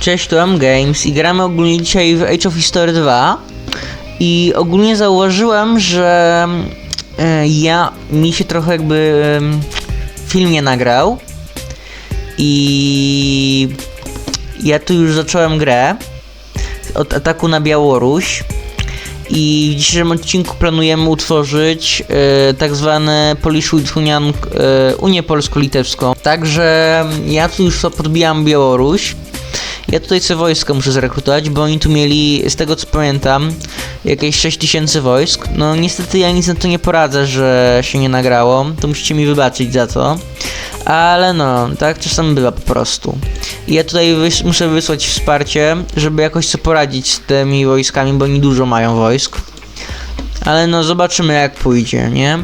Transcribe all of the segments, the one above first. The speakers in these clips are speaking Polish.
Cześć, tu M Games i gramy ogólnie dzisiaj w Age of History 2 i ogólnie zauważyłem, że e, ja, mi się trochę jakby film nie nagrał i ja tu już zacząłem grę od ataku na Białoruś i w dzisiejszym odcinku planujemy utworzyć e, tak zwane Polish-Lithuanian e, Unię Polsko-Litewską. Także ja tu już podbijam Białoruś. Ja tutaj sobie wojska muszę zrekrutować, bo oni tu mieli, z tego co pamiętam, jakieś 6000 wojsk. No niestety ja nic na to nie poradzę, że się nie nagrało. To musicie mi wybaczyć za to. Ale no, tak czasem bywa po prostu. I ja tutaj wys- muszę wysłać wsparcie, żeby jakoś sobie poradzić z tymi wojskami, bo oni dużo mają wojsk. Ale no zobaczymy jak pójdzie, nie?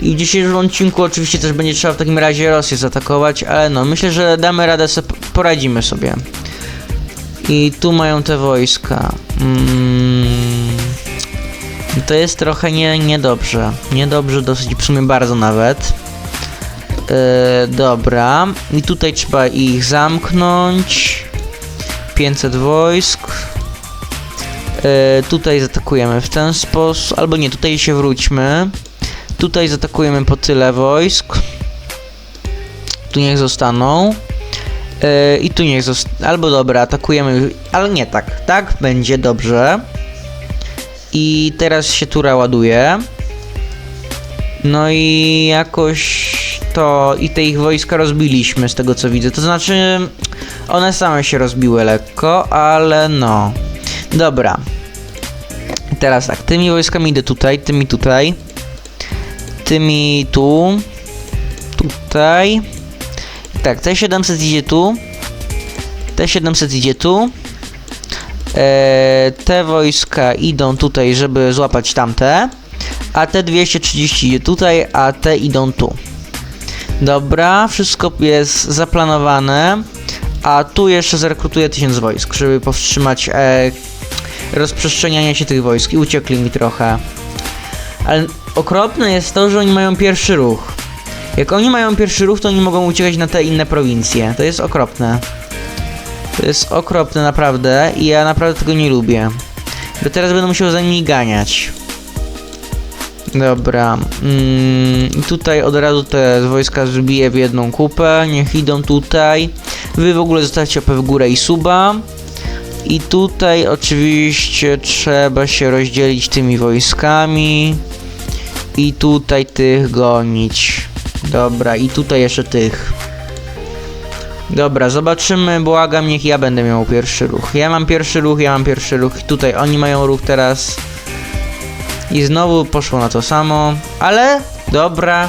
I w dzisiejszym odcinku oczywiście też będzie trzeba w takim razie Rosję zaatakować, ale no myślę, że damy radę poradzimy sobie. I tu mają te wojska. Mm, to jest trochę nie, niedobrze. Niedobrze, dosyć w sumie bardzo nawet. E, dobra. I tutaj trzeba ich zamknąć. 500 wojsk. E, tutaj zaatakujemy w ten sposób. Albo nie, tutaj się wróćmy. Tutaj zaatakujemy po tyle wojsk. Tu niech zostaną. E, I tu niech zostaną. Albo dobra, atakujemy. Ale nie tak. Tak będzie dobrze. I teraz się tura ładuje. No i jakoś to i te ich wojska rozbiliśmy z tego co widzę. To znaczy one same się rozbiły lekko, ale no. Dobra. Teraz tak, tymi wojskami idę tutaj, tymi tutaj. Tymi tu. Tutaj. Tak, T700 idzie tu. T700 idzie tu. E, te wojska idą tutaj, żeby złapać tamte. A te 230 idzie tutaj, a te idą tu. Dobra, wszystko jest zaplanowane. A tu jeszcze zrekrutuję 1000 wojsk, żeby powstrzymać e, rozprzestrzenianie się tych wojsk. I uciekli mi trochę. Ale okropne jest to, że oni mają pierwszy ruch. Jak oni mają pierwszy ruch, to oni mogą uciekać na te inne prowincje. To jest okropne. To jest okropne naprawdę i ja naprawdę tego nie lubię. Bo teraz będę musiał za nimi ganiać. Dobra. Mm, tutaj od razu te wojska zbiję w jedną kupę. Niech idą tutaj. Wy w ogóle zostawcie łapę w górę i suba. I tutaj oczywiście trzeba się rozdzielić tymi wojskami. I tutaj tych gonić. Dobra, i tutaj jeszcze tych. Dobra, zobaczymy, błagam, niech ja będę miał pierwszy ruch. Ja mam pierwszy ruch, ja mam pierwszy ruch. Tutaj oni mają ruch teraz. I znowu poszło na to samo. Ale, dobra.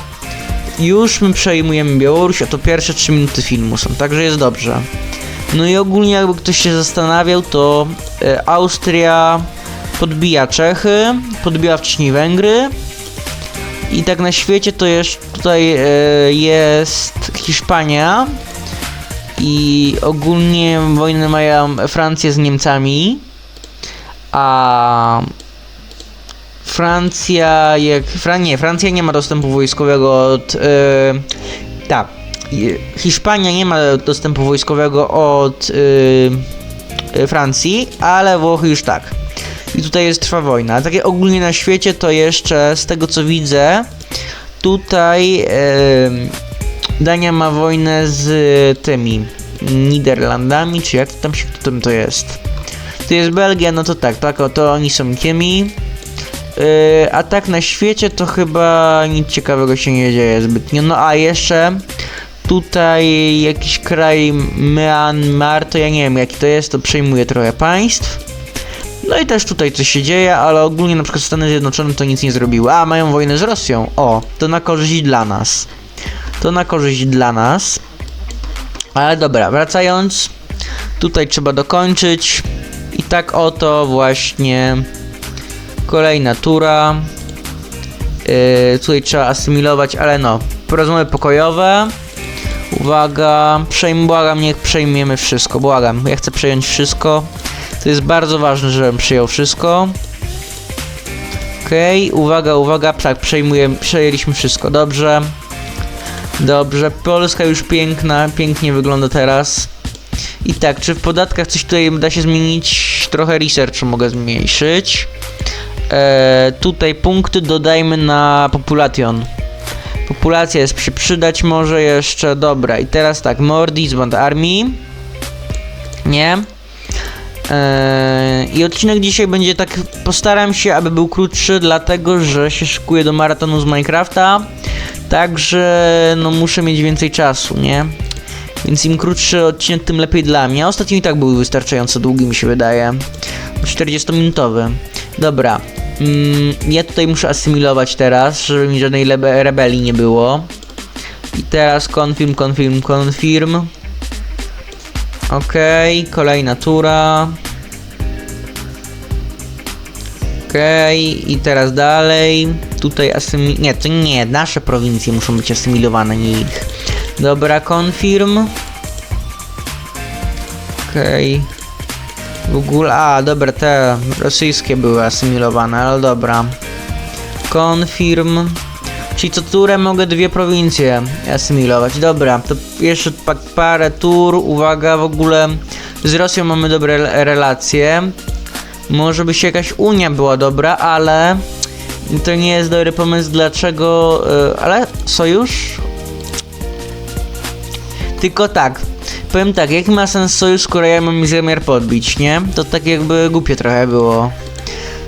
Już my przejmujemy Białoruś, a to pierwsze 3 minuty filmu są, także jest dobrze. No i ogólnie jakby ktoś się zastanawiał, to e, Austria podbija Czechy, podbiła wcześniej Węgry. I tak na świecie to jeszcze tutaj e, jest Hiszpania. I ogólnie wojnę mają Francję z Niemcami. A Francja, jak. Nie, Francja nie ma dostępu wojskowego od. E, tak. Hiszpania nie ma dostępu wojskowego od e, Francji, ale Włochy już tak. I tutaj jest trwa wojna. Takie ogólnie na świecie to jeszcze z tego co widzę, tutaj e, Dania ma wojnę z tymi Niderlandami, czy jak tam się tam to jest. To jest Belgia, no to tak, tak, to oni są tymi. Yy, a tak na świecie to chyba nic ciekawego się nie dzieje zbytnio. No a jeszcze tutaj jakiś kraj Myanmar, to ja nie wiem jaki to jest, to przejmuje trochę państw. No i też tutaj coś się dzieje, ale ogólnie na przykład Stany Zjednoczone to nic nie zrobiły. A, mają wojnę z Rosją. O, to na korzyść dla nas. To na korzyść dla nas. Ale dobra, wracając. Tutaj trzeba dokończyć. I tak oto właśnie kolejna tura. Yy, tutaj trzeba asymilować, ale no. Rozmowy pokojowe. Uwaga, przejm, błagam, niech przejmiemy wszystko, błagam. Ja chcę przejąć wszystko. To jest bardzo ważne, żebym przyjął wszystko. Okej, uwaga, uwaga, tak, przejęliśmy wszystko, dobrze. Dobrze, Polska już piękna, pięknie wygląda teraz. I tak, czy w podatkach coś tutaj da się zmienić? Trochę researchu mogę zmniejszyć. E, tutaj punkty dodajmy na population. Populacja jest przydać może jeszcze. Dobra, i teraz tak, more disband army. Nie. Eee, I odcinek dzisiaj będzie tak. Postaram się, aby był krótszy, dlatego że się szykuję do maratonu z Minecrafta. Także no muszę mieć więcej czasu, nie? Więc im krótszy odcinek, tym lepiej dla mnie. A Ostatnio i tak był wystarczająco długi, mi się wydaje. 40-minutowy. Dobra. Mm, ja tutaj muszę asymilować teraz, żeby mi żadnej rebelii nie było. I teraz confirm, confirm, confirm. Okej, kolejna tura. Okej, i teraz dalej. Tutaj asymi... Nie, to nie, nasze prowincje muszą być asymilowane, nie ich. Dobra, confirm. Okej. W ogóle, a dobra, te rosyjskie były asymilowane, ale dobra. Confirm. Czyli co turę mogę dwie prowincje asymilować. Dobra, to jeszcze pa parę tur. Uwaga, w ogóle z Rosją mamy dobre re- relacje. Może by się jakaś Unia była dobra, ale to nie jest dobry pomysł. Dlaczego? y, ale sojusz? Tylko tak. Powiem tak, jaki ma sens sojusz, skoro ja mam zamiar podbić, nie? To tak jakby głupie trochę było.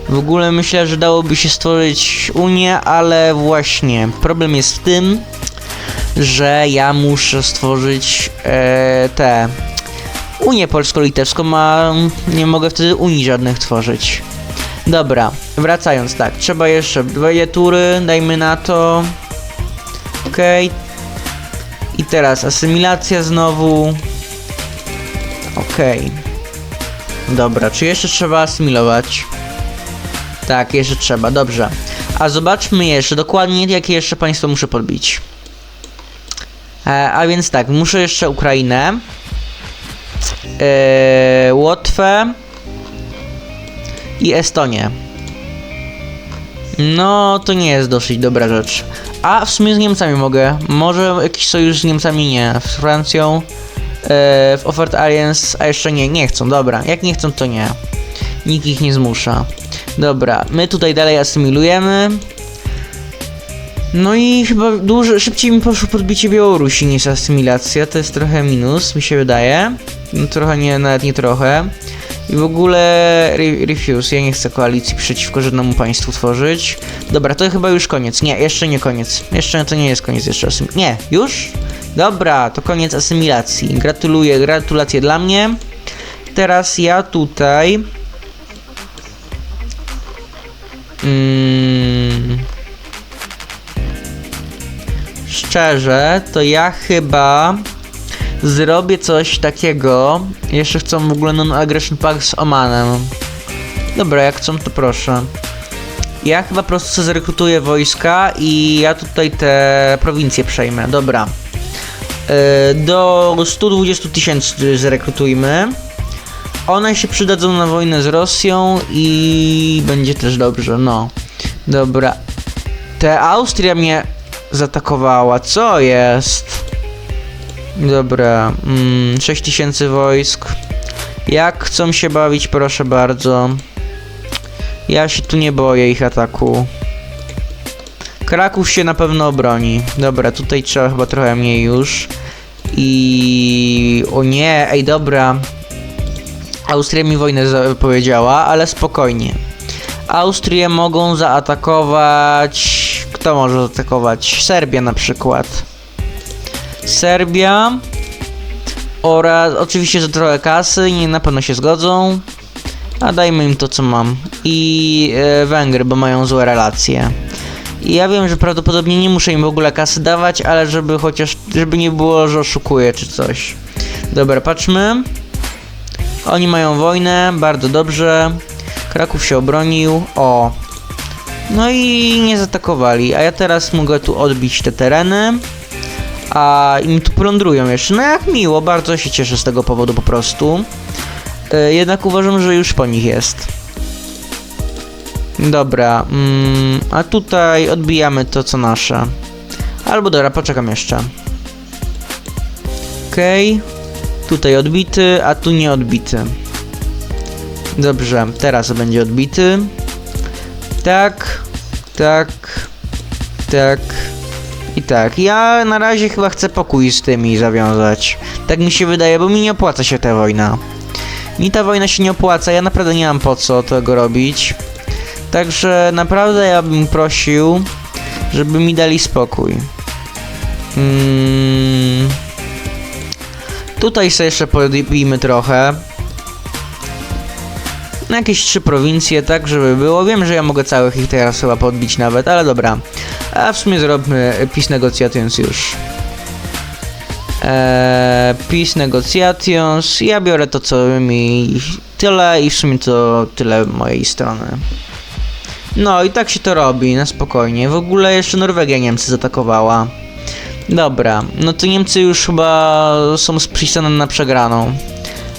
W ogóle myślę, że dałoby się stworzyć Unię, ale właśnie problem jest w tym, że ja muszę stworzyć e, te Unię polsko-litewską, a nie mogę wtedy Unii żadnych tworzyć. Dobra, wracając tak, trzeba jeszcze dwie tury, dajmy na to. Okej. I teraz asymilacja znowu. Okej. Dobra, czy jeszcze trzeba asymilować? Tak, jeszcze trzeba, dobrze. A zobaczmy jeszcze dokładnie, jakie jeszcze państwo muszę podbić. E, a więc tak, muszę jeszcze Ukrainę, e, Łotwę i Estonię. No, to nie jest dosyć dobra rzecz. A w sumie z Niemcami mogę. Może jakiś sojusz z Niemcami nie. Z Francją. E, w Offert Alliance, a jeszcze nie, nie chcą, dobra. Jak nie chcą, to nie. Nikt ich nie zmusza. Dobra, my tutaj dalej asymilujemy. No i chyba dużo, szybciej mi poszło podbicie Białorusi niż asymilacja, to jest trochę minus, mi się wydaje. No trochę nie, nawet nie trochę. I w ogóle re refuse, ja nie chcę koalicji przeciwko żadnemu państwu tworzyć. Dobra, to chyba już koniec. Nie, jeszcze nie koniec. Jeszcze to nie jest koniec jeszcze. Nie, już? Dobra, to koniec asymilacji. Gratuluję, gratulacje dla mnie. Teraz ja tutaj... Mm. Szczerze, to ja chyba zrobię coś takiego. Jeszcze chcą w ogóle non-aggression pact z Omanem. Dobra, jak chcą, to proszę. Ja chyba po prostu zrekrutuję wojska i ja tutaj te prowincje przejmę. Dobra. Yy, do 120 tysięcy zrekrutujmy. One się przydadzą na wojnę z Rosją i będzie też dobrze, no. Dobra. Te Austria mnie zaatakowała, co jest? Dobra, mm, 6000 wojsk. Jak chcą się bawić, proszę bardzo. Ja się tu nie boję ich ataku. Kraków się na pewno obroni. Dobra, tutaj trzeba chyba trochę mniej już. I... O nie, ej dobra. Austria mi wojnę powiedziała, ale spokojnie. Austrię mogą zaatakować... Kto może zaatakować? Serbia na przykład. Serbia oraz oczywiście za trochę kasy, nie na pewno się zgodzą. A dajmy im to co mam. I e, Węgry, bo mają złe relacje. I ja wiem, że prawdopodobnie nie muszę im w ogóle kasy dawać, ale żeby chociaż, żeby nie było, że oszukuję czy coś. Dobra, patrzmy. Oni mają wojnę, bardzo dobrze. Kraków się obronił. O. No i nie zaatakowali, a ja teraz mogę tu odbić te tereny. A im tu plądrują jeszcze. No jak miło, bardzo się cieszę z tego powodu po prostu. E, jednak uważam, że już po nich jest. Dobra, mm, a tutaj odbijamy to co nasze. Albo dobra, poczekam jeszcze. Okej. Tutaj odbity, a tu nie odbity. Dobrze, teraz będzie odbity. Tak, tak, tak i tak. Ja na razie chyba chcę pokój z tymi zawiązać. Tak mi się wydaje, bo mi nie opłaca się ta wojna. Mi ta wojna się nie opłaca, ja naprawdę nie mam po co tego robić. Także naprawdę ja bym prosił, żeby mi dali spokój. Mm. Tutaj sobie jeszcze podbijmy trochę. Na jakieś trzy prowincje, tak żeby było. Wiem, że ja mogę całych ich teraz chyba podbić nawet, ale dobra. A w sumie zróbmy Peace Negotiations już. Eee, Peace Negotiations. Ja biorę to, co mi tyle i w sumie to tyle mojej strony. No i tak się to robi, na spokojnie. W ogóle jeszcze Norwegia Niemcy zaatakowała. Dobra, no to Niemcy już chyba są spisane na przegraną.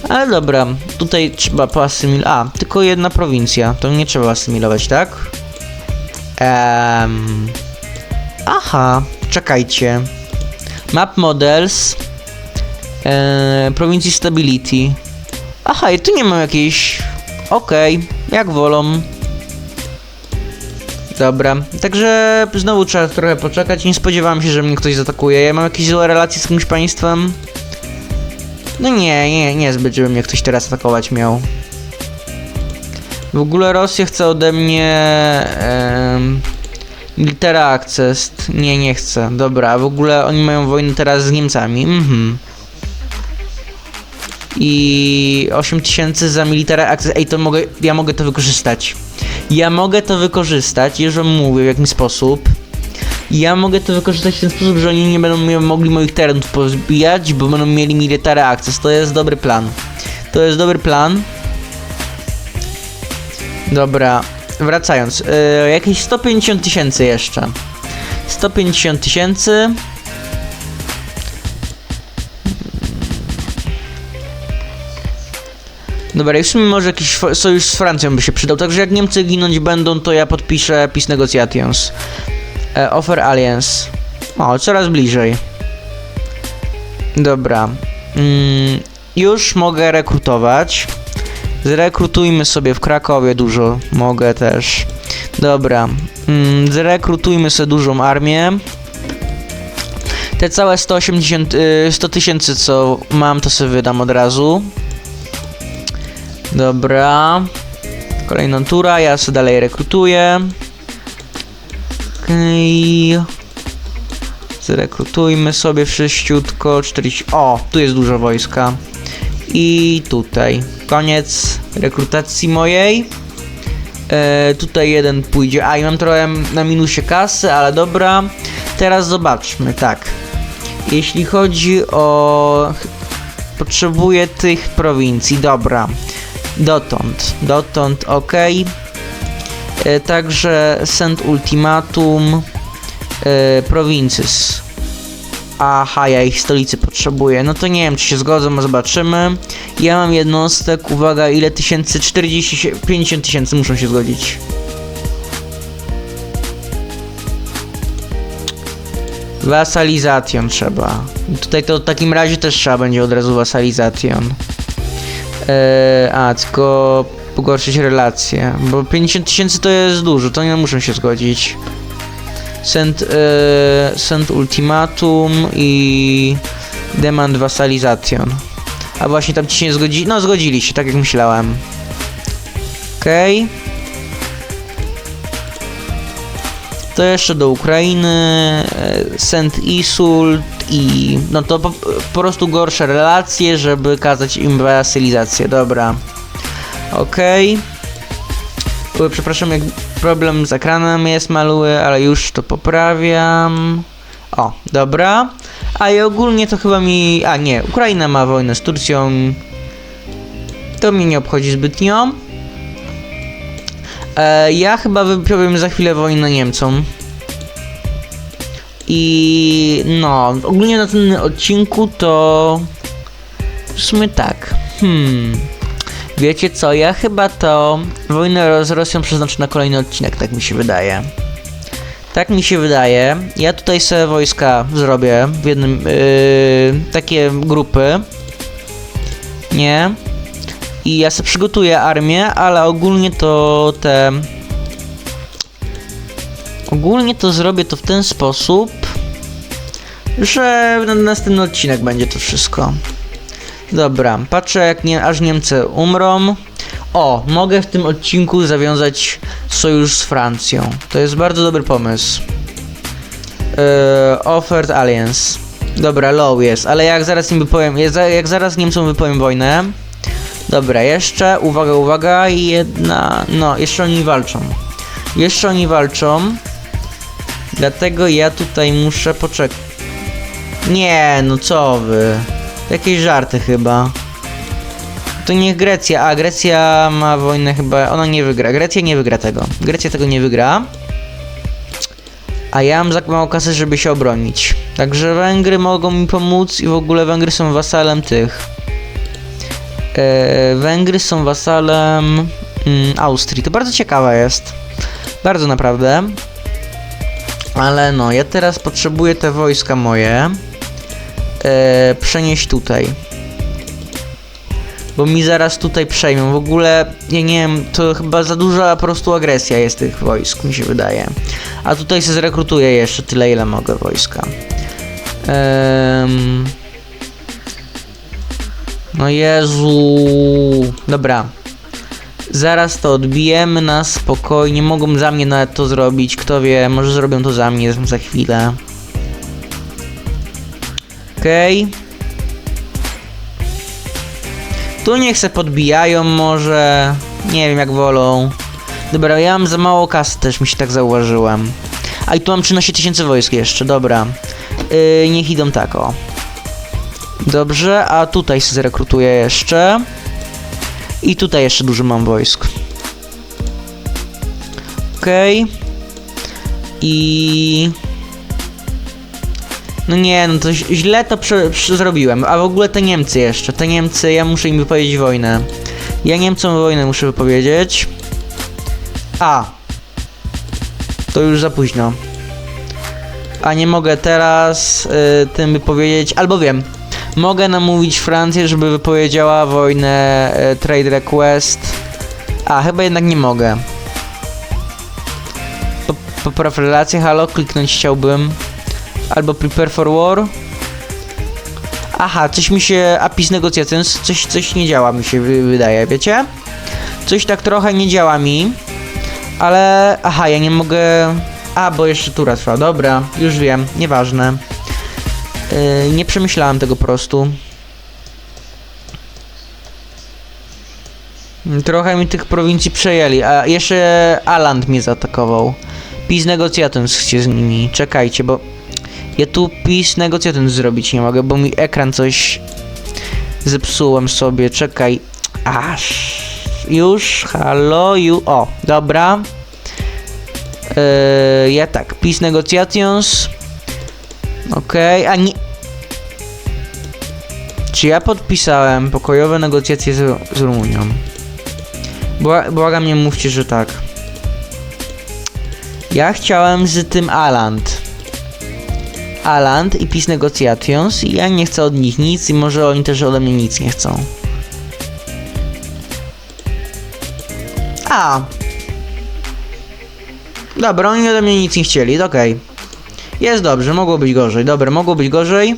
Ale dobra, tutaj trzeba poasymilować. A, tylko jedna prowincja, to nie trzeba asymilować, tak? Ehm... Aha, czekajcie. Map Models. Eee, prowincji Stability. Aha, i tu nie mam jakiejś... Okej, jak wolą. Dobra, także znowu trzeba trochę poczekać. Nie spodziewałem się, że mnie ktoś zaatakuje. Ja mam jakieś złe relacje z kimś państwem. No nie, nie, niezbyt, żeby mnie ktoś teraz atakować miał. W ogóle Rosja chce ode mnie... Em, Military Access. Nie, nie chcę. Dobra, w ogóle oni mają wojnę teraz z Niemcami. Mhm. I 8000 za Military Access. Ej, to mogę, ja mogę to wykorzystać. Ja mogę to wykorzystać, wam mówię w jaki sposób. Ja mogę to wykorzystać w ten sposób, że oni nie będą mogli moich terenów pozbijać, bo będą mieli military access. To jest dobry plan. To jest dobry plan. Dobra, wracając. Yy, jakieś 150 tysięcy jeszcze. 150 tysięcy. Dobra, i w sumie może jakiś sojusz z Francją by się przydał, także jak Niemcy ginąć będą, to ja podpiszę Peace Negotiations. E, offer Alliance. O, coraz bliżej. Dobra. Mm, już mogę rekrutować. Zrekrutujmy sobie w Krakowie dużo. Mogę też. Dobra. Mm, zrekrutujmy sobie dużą armię. Te całe 180, y, 100 tysięcy co mam, to sobie wydam od razu. Dobra. Kolejna tura, ja sobie dalej rekrutuję. Okej. Zrekrutujmy sobie wszyściutko. 40. O, tu jest dużo wojska. I tutaj. Koniec rekrutacji mojej. E, tutaj jeden pójdzie. A i mam trochę na minusie kasy, ale dobra. Teraz zobaczmy, tak. Jeśli chodzi o. Potrzebuję tych prowincji, dobra. Dotąd, dotąd, ok. E, także send ultimatum e, provinces. Aha, ja ich stolicy potrzebuję. No to nie wiem, czy się zgodzą, zobaczymy. Ja mam jednostek, uwaga, ile tysięcy? 40, 50 tysięcy muszą się zgodzić. Wasalization trzeba. Tutaj to w takim razie też trzeba będzie od razu wasalization. Eee, a, tylko pogorszyć relacje, bo 50 tysięcy to jest dużo, to nie muszą się zgodzić. Send, e, send ultimatum i demand vassalization. A właśnie tam ci się zgodzi, no zgodzili się, tak jak myślałem. Okej. Okay. To jeszcze do Ukrainy, e, send insult i no to po, po prostu gorsze relacje, żeby kazać im wasylizację, dobra. Okej. Okay. Przepraszam, jak problem z ekranem jest maluły, ale już to poprawiam. O, dobra. A i ogólnie to chyba mi... A nie, Ukraina ma wojnę z Turcją. To mnie nie obchodzi zbytnio. E, ja chyba wypowiem za chwilę wojnę Niemcom. I no, ogólnie na tym odcinku to w sumie tak. Hmm. Wiecie co, ja chyba to wojnę z Rosją przeznaczę na kolejny odcinek, tak mi się wydaje. Tak mi się wydaje. Ja tutaj sobie wojska zrobię w jednym, yy, takie grupy. Nie. I ja sobie przygotuję armię, ale ogólnie to te... Ogólnie to zrobię to w ten sposób, że na następny odcinek będzie to wszystko. Dobra, patrzę jak nie, aż Niemcy umrą. O, mogę w tym odcinku zawiązać sojusz z Francją. To jest bardzo dobry pomysł. Yy, offered Alliance. Dobra, low jest, ale jak zaraz im wypowiem, jak za- jak zaraz Niemcom wypowiem wojnę. Dobra, jeszcze, uwaga, uwaga, jedna, no, jeszcze oni walczą. Jeszcze oni walczą. Dlatego ja tutaj muszę poczekać. Nie, no co wy. Jakieś żarty chyba. To niech Grecja, a Grecja ma wojnę chyba, ona nie wygra. Grecja nie wygra tego. Grecja tego nie wygra. A ja mam za mało kasy, żeby się obronić. Także Węgry mogą mi pomóc i w ogóle Węgry są wasalem tych. E, Węgry są wasalem mm, Austrii. To bardzo ciekawe jest. Bardzo naprawdę. Ale no, ja teraz potrzebuję te wojska moje e, przenieść tutaj. Bo mi zaraz tutaj przejmą. W ogóle, ja nie wiem, to chyba za duża po prostu agresja jest tych wojsk, mi się wydaje. A tutaj się zrekrutuję jeszcze tyle, ile mogę wojska. Ehm... No Jezu. Dobra. Zaraz to odbijemy na spokojnie. Mogą za mnie nawet to zrobić. Kto wie, może zrobią to za mnie za chwilę. Okej. Tu niech se podbijają może. Nie wiem jak wolą. Dobra, ja mam za mało kasy też mi się tak zauważyłem. A i tu mam 13 tysięcy wojsk jeszcze, dobra. Yy, niech idą tak o. Dobrze, a tutaj się zrekrutuję jeszcze. I tutaj jeszcze dużo mam wojsk. Okej. I... No nie, no to źle to prze, prze zrobiłem. A w ogóle te Niemcy jeszcze. Te Niemcy, ja muszę im wypowiedzieć wojnę. Ja Niemcom wojnę muszę wypowiedzieć. A. To już za późno. A nie mogę teraz y, tym wypowiedzieć. Albo wiem. Mogę namówić Francję, żeby wypowiedziała wojnę y, Trade Request. A, chyba jednak nie mogę. Po- Popraw relacje, halo, kliknąć chciałbym. Albo Prepare for War. Aha, coś mi się... APIS Negotiations, coś, coś nie działa mi się wy, wydaje, wiecie? Coś tak trochę nie działa mi. Ale... Aha, ja nie mogę... A, bo jeszcze tura trwa, dobra, już wiem, nieważne. Yy, nie przemyślałem tego po prostu. Trochę mi tych prowincji przejęli, a jeszcze Aland mnie zaatakował. PiS negocjatem z nimi, czekajcie, bo ja tu PiS negocjatem zrobić nie mogę, bo mi ekran coś zepsułem sobie, czekaj. Aż. Już, halo, ju, o, dobra. Yy, ja tak, PiS negocjations. Okej, a nie... Czy ja podpisałem pokojowe negocjacje z, z Rumunią? Bła, błagam, nie mówcie, że tak. Ja chciałem z tym Aland. Aland i PiS Negotiations i ja nie chcę od nich nic i może oni też ode mnie nic nie chcą. A. Dobra, oni ode mnie nic nie chcieli, okej. Jest dobrze, mogło być gorzej. Dobra, mogło być gorzej. Yy,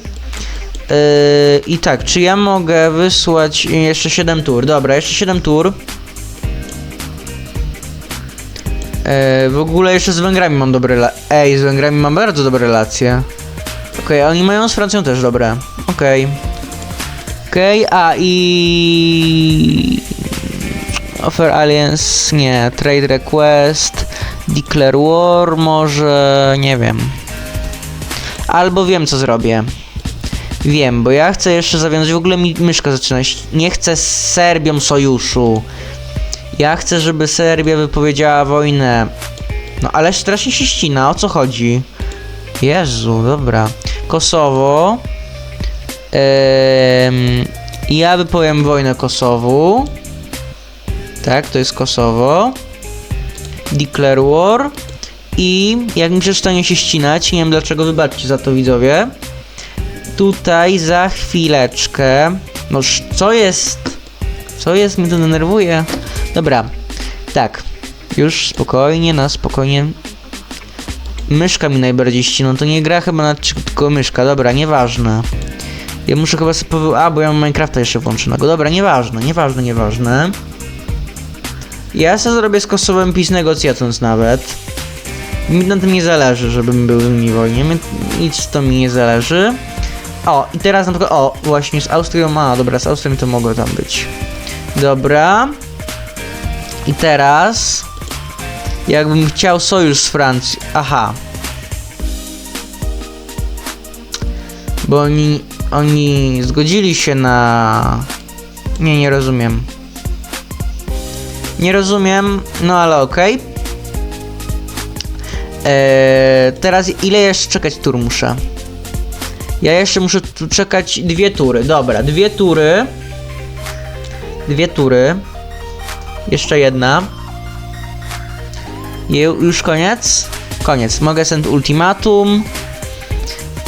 I tak, czy ja mogę wysłać jeszcze 7 tur? Dobra, jeszcze 7 tur. Yy, w ogóle jeszcze z Węgrami mam dobre rela- Ej, z Węgrami mam bardzo dobre relacje. Okej, a oni mają z Francją też dobre. Okej. Okej, a i... Offer Alliance, nie, Trade Request, Declare War, może, nie wiem. Albo wiem co zrobię. Wiem, bo ja chcę jeszcze zawiązać, w ogóle mi myszka zaczyna, nie chcę z Serbią sojuszu. Ja chcę, żeby Serbia wypowiedziała wojnę. No ale strasznie się ścina, o co chodzi? Jezu, dobra. Kosowo. Ehm, ja wypowiem wojnę Kosowu. Tak, to jest Kosowo. Declare War. I jak mi przestanie się ścinać, nie wiem dlaczego, wybaczcie za to widzowie. Tutaj za chwileczkę. No sz- co jest Co jest? Mnie to denerwuje. Dobra. Tak. Już spokojnie, na spokojnie. Myszka mi najbardziej ścina. To nie gra chyba na tylko myszka. Dobra, nieważne. Ja muszę chyba sobie powy... A, bo ja mam Minecrafta jeszcze włączonego. Dobra, nieważne, nieważne, nieważne. Ja sobie zrobię z Kosowem PiS negocjacjąc nawet. Mi na tym nie zależy, żebym był z nimi wojnie. Nic to mi nie zależy. O, i teraz na przykład, o, właśnie z Austrią, a dobra, z Austrią to mogło tam być. Dobra. I teraz, jakbym chciał sojusz z Francją, aha. Bo oni, oni zgodzili się na... Nie, nie rozumiem. Nie rozumiem, no ale okej. Eee, teraz ile jeszcze czekać tur muszę? Ja jeszcze muszę tu czekać dwie tury. Dobra, dwie tury. Dwie tury. Jeszcze jedna. Je, już koniec? Koniec. Mogę send ultimatum.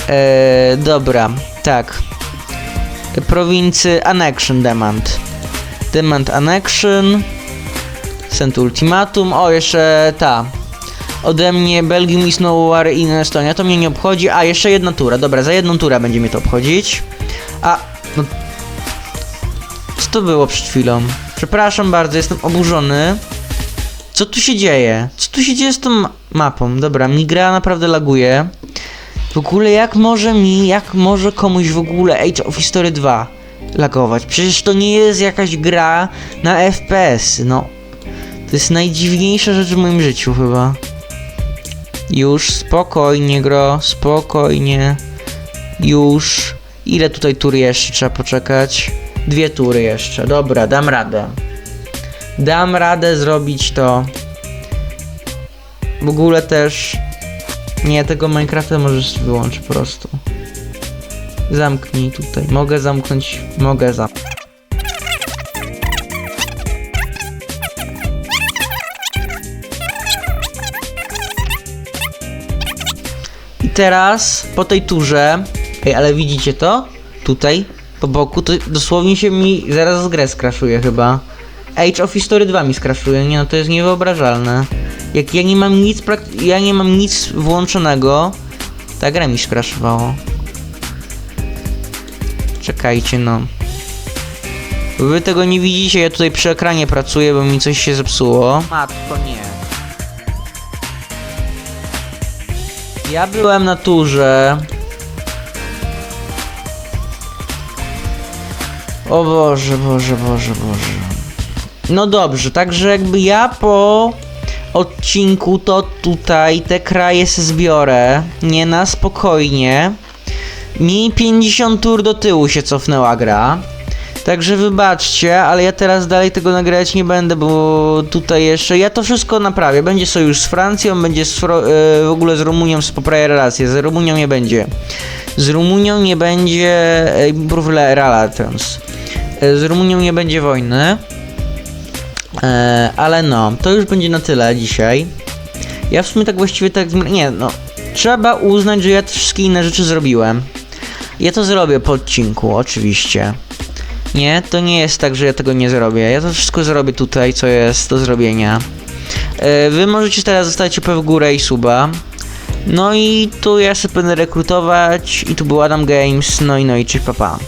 Eee, dobra, tak. Prowincy annexion demand. Demand annexion. Send ultimatum. O, jeszcze ta. Ode mnie Belgium is no war in Estonia. To mnie nie obchodzi. A, jeszcze jedna tura. Dobra, za jedną turę będzie mnie to obchodzić. A, no... Co to było przed chwilą? Przepraszam bardzo, jestem oburzony. Co tu się dzieje? Co tu się dzieje z tą ma- mapą? Dobra, mi gra naprawdę laguje. W ogóle jak może mi, jak może komuś w ogóle Age of History 2 lagować? Przecież to nie jest jakaś gra na FPS, no. To jest najdziwniejsza rzecz w moim życiu chyba. Już, spokojnie gro, spokojnie. Już. Ile tutaj tur jeszcze trzeba poczekać? Dwie tury jeszcze, dobra, dam radę. Dam radę zrobić to. W ogóle też... Nie, tego Minecrafta możesz wyłączyć po prostu. Zamknij tutaj. Mogę zamknąć, mogę zamknąć. Teraz po tej turze. Ej, ale widzicie to? Tutaj, po boku, to dosłownie się mi zaraz z grę skraszuje chyba. Age of History 2 mi skraszuje, nie no to jest niewyobrażalne. Jak ja nie mam nic, prak- ja nie mam nic włączonego, ta gra mi skraszowało. Czekajcie no. Wy tego nie widzicie, ja tutaj przy ekranie pracuję, bo mi coś się zepsuło. Matko, nie. Ja byłem na turze. O Boże, Boże, Boże, Boże. No dobrze, także jakby ja po odcinku to tutaj te kraje se zbiorę. Nie na spokojnie. Mi 50 tur do tyłu się cofnęła gra. Także wybaczcie, ale ja teraz dalej tego nagrać nie będę, bo tutaj jeszcze. Ja to wszystko naprawię. Będzie sojusz z Francją, będzie z Fro- e, w ogóle z Rumunią poprawię relacje. Z Rumunią nie będzie. Z Rumunią nie będzie. e, Improve. E, Z Rumunią nie będzie wojny. Ale no, to już będzie na tyle dzisiaj. Ja w sumie tak właściwie tak. Nie, no. Trzeba uznać, że ja te wszystkie inne rzeczy zrobiłem. Ja to zrobię po odcinku, oczywiście. Nie, to nie jest tak, że ja tego nie zrobię. Ja to wszystko zrobię tutaj, co jest do zrobienia. E, Wy możecie teraz zostawić łapę w górę i suba. No i tu ja sobie będę rekrutować. I tu był Adam Games. No i no i cześć papa.